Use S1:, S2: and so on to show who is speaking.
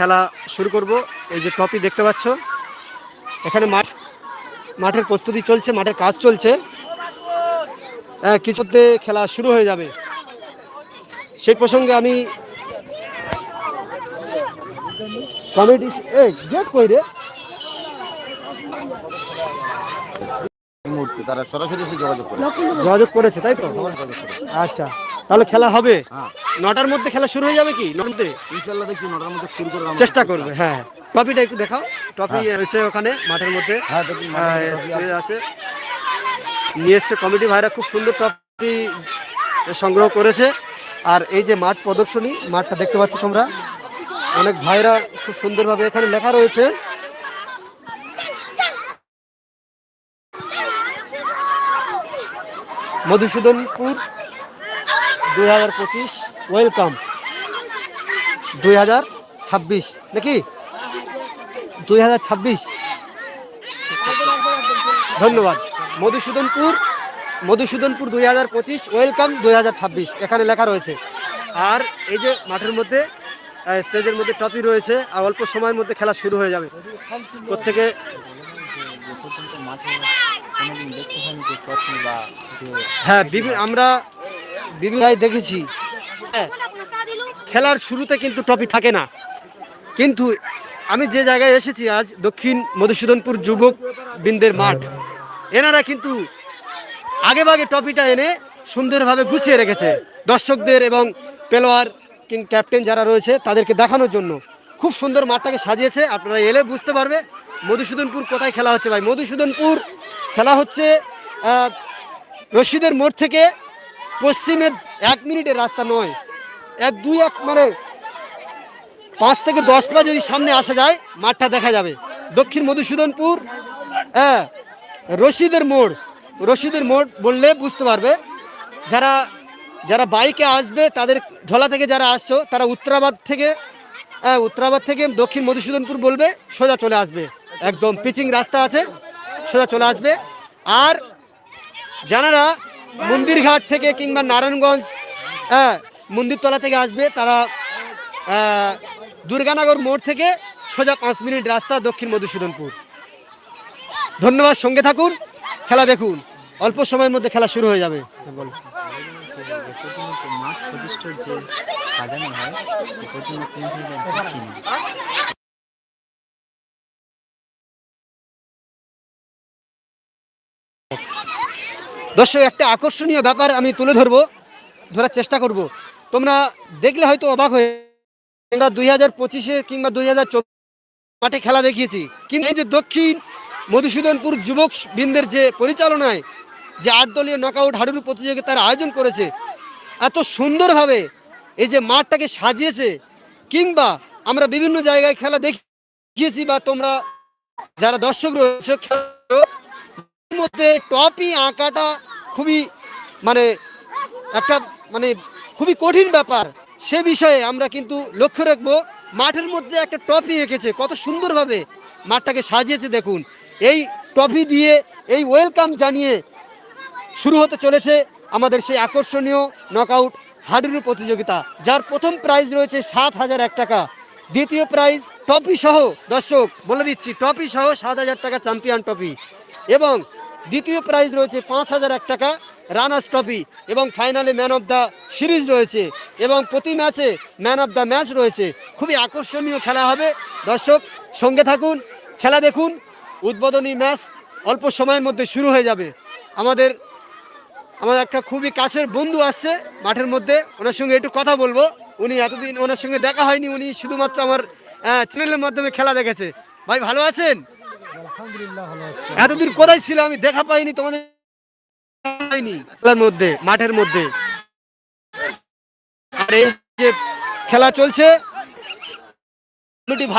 S1: খেলা শুরু করব। এই যে টপি দেখতে পাচ্ছ। এখানে মাঠ মাঠের প্রস্তুতি চলছে মাঠের কাজ চলছে। হ্যাঁ, কিছুতে খেলা শুরু হয়ে যাবে। সেই প্রসঙ্গে আমি কমিটি গেট কই রে?
S2: মুহূর্তে তারা সরাসরি যোগাযোগ
S1: করেছে। তাই তো? আচ্ছা তাহলে খেলা হবে?
S2: হ্যাঁ।
S1: নটার মধ্যে খেলা শুরু হয়ে যাবে কি?
S2: ইনশাল্লাহ দেখছি নটার মধ্যে শুরু করে
S1: চেষ্টা করবে হ্যাঁ। টপিটা একটু দেখাও। টপি রয়েছে ওখানে মাঠের মধ্যে।
S2: হ্যাঁ
S1: হ্যাঁ, আছে। নিয়ে এসছে কমিটি ভাইরা খুব সুন্দর টপি সংগ্রহ করেছে। আর এই যে মাঠ প্রদর্শনী মাঠটা দেখতে পাচ্ছ তোমরা। অনেক ভাইরা খুব সুন্দরভাবে এখানে লেখা রয়েছে। মধুসূদনপুর দুই হাজার পঁচিশ। ওয়েলকাম। দুই হাজার ছাব্বিশ। নাকি? দুই হাজার ছাব্বিশ। ধন্যবাদ। মধুসূদনপুর মধুসূদনপুর দুই হাজার পঁচিশ, ওয়েলকাম দুই হাজার ছাব্বিশ। এখানে লেখা রয়েছে। আর এই যে মাঠের মধ্যে স্টেজের মধ্যে টপি রয়েছে, আর অল্প সময়ের মধ্যে খেলা শুরু হয়ে যাবে। প্রত্যেকে হ্যাঁ আমরা বিভিন্ন দেখেছি খেলার শুরুতে কিন্তু টপি থাকে না। কিন্তু আমি যে জায়গায় এসেছি আজ, দক্ষিণ মধুসূদনপুর যুবক বৃন্দের মাঠ। এনারা কিন্তু আগে ভাগে টপিটা এনে সুন্দরভাবে গুছিয়ে রেখেছে। দর্শকদের এবং পেলোয়ার, কিং ক্যাপ্টেন যারা রয়েছে, তাদেরকে দেখানোর জন্য। খুব সুন্দর মাঠটাকে সাজিয়েছে, আপনারা এলে বুঝতে পারবে মধুসূদনপুর কোথায় খেলা হচ্ছে ভাই। মধুসূদনপুর খেলা হচ্ছে রশিদের মোড় থেকে পশ্চিমে এক মিনিটের রাস্তা নয়। এক দুই এক মানে পাঁচ থেকে দশ পা যদি সামনে আসা যায়, মাঠটা দেখা যাবে। দক্ষিণ মধুসূদনপুর হ্যাঁ রশিদের মোড়। রশিদের মোড় বললে বুঝতে পারবে। যারা যারা বাইকে আসবে, তাদের ঢোলা থেকে যারা আসছো, তারা উত্তরাবাদ থেকে হ্যাঁ উত্তরাবাদ থেকে দক্ষিণ মধুসূদনপুর বলবে, সোজা চলে আসবে। একদম পিচিং রাস্তা আছে, সোজা চলে আসবে। আর যারা মন্দিরঘাট থেকে কিংবা নারায়ণগঞ্জ হ্যাঁ মন্দিরতলা থেকে আসবে তারা দুর্গানগর মোড় থেকে সোজা পাঁচ মিনিট রাস্তা দক্ষিণ মধুসূদনপুর। ধন্যবাদ, সঙ্গে থাকুন, খেলা দেখুন। অল্প সময়ের মধ্যে খেলা শুরু হয়ে যাবে।
S2: যে সাজানো হয়
S1: দর্শক, একটা আকর্ষণীয় ব্যাপার আমি তুলে ধরবো, ধরার চেষ্টা করব। তোমরা দেখলে হয়তো অবাক হয়ে আমরা দুই হাজার পঁচিশে কিংবা দুই হাজার মাঠে খেলা দেখিয়েছি। কিন্তু এই যে দক্ষিণ মধুসূদনপুর যুবক বৃন্দের যে পরিচালনায় যে আট দলীয় নকআউট হাডুডু প্রতিযোগিতার আয়োজন করেছে, এত সুন্দরভাবে এই যে মাঠটাকে সাজিয়েছে, কিংবা আমরা বিভিন্ন জায়গায় খেলা দেখিয়েছি বা তোমরা যারা দর্শক রয়েছে মধ্যে টপি আঁকাটা খুবই মানে একটা মানে খুবই কঠিন ব্যাপার। সে বিষয়ে আমরা কিন্তু লক্ষ্য রাখব, মাঠের মধ্যে একটা টপি এঁকেছে, কত সুন্দরভাবে মাঠটাকে সাজিয়েছে দেখুন। এই টপি দিয়ে এই ওয়েলকাম জানিয়ে শুরু হতে চলেছে আমাদের সেই আকর্ষণীয় নকআউট হাডুডু প্রতিযোগিতা, যার প্রথম প্রাইজ রয়েছে সাত হাজার এক টাকা। দ্বিতীয় প্রাইজ টপি সহ, দর্শক, বলে দিচ্ছি টপি সহ সাত হাজার টাকা চ্যাম্পিয়ন টপি এবং দ্বিতীয় প্রাইজ রয়েছে পাঁচ হাজার এক টাকা রানার্স ট্রফি এবং ফাইনালে ম্যান অফ দ্য সিরিজ রয়েছে এবং প্রতি ম্যাচে ম্যান অফ দ্য ম্যাচ রয়েছে। খুবই আকর্ষণীয় খেলা হবে। দর্শক, সঙ্গে থাকুন, খেলা দেখুন, উদ্বোধনী ম্যাচ অল্প সময়ের মধ্যে শুরু হয়ে যাবে। আমাদের, আমার একটা খুবই কাছের বন্ধু আসছে মাঠের মধ্যে, ওনার সঙ্গে একটু কথা বলব। উনি এতদিন ওনার সঙ্গে দেখা হয়নি, উনি শুধুমাত্র আমার চ্যানেলের মাধ্যমে খেলা দেখেছে। ভাই, ভালো আছেন? এতদিন কোথায় ছিল আমি দেখা পাইনি, তোমাদের পাইনি। খেলার মধ্যে, মাঠের মধ্যে। আর এই যে খেলা চলছে ভাই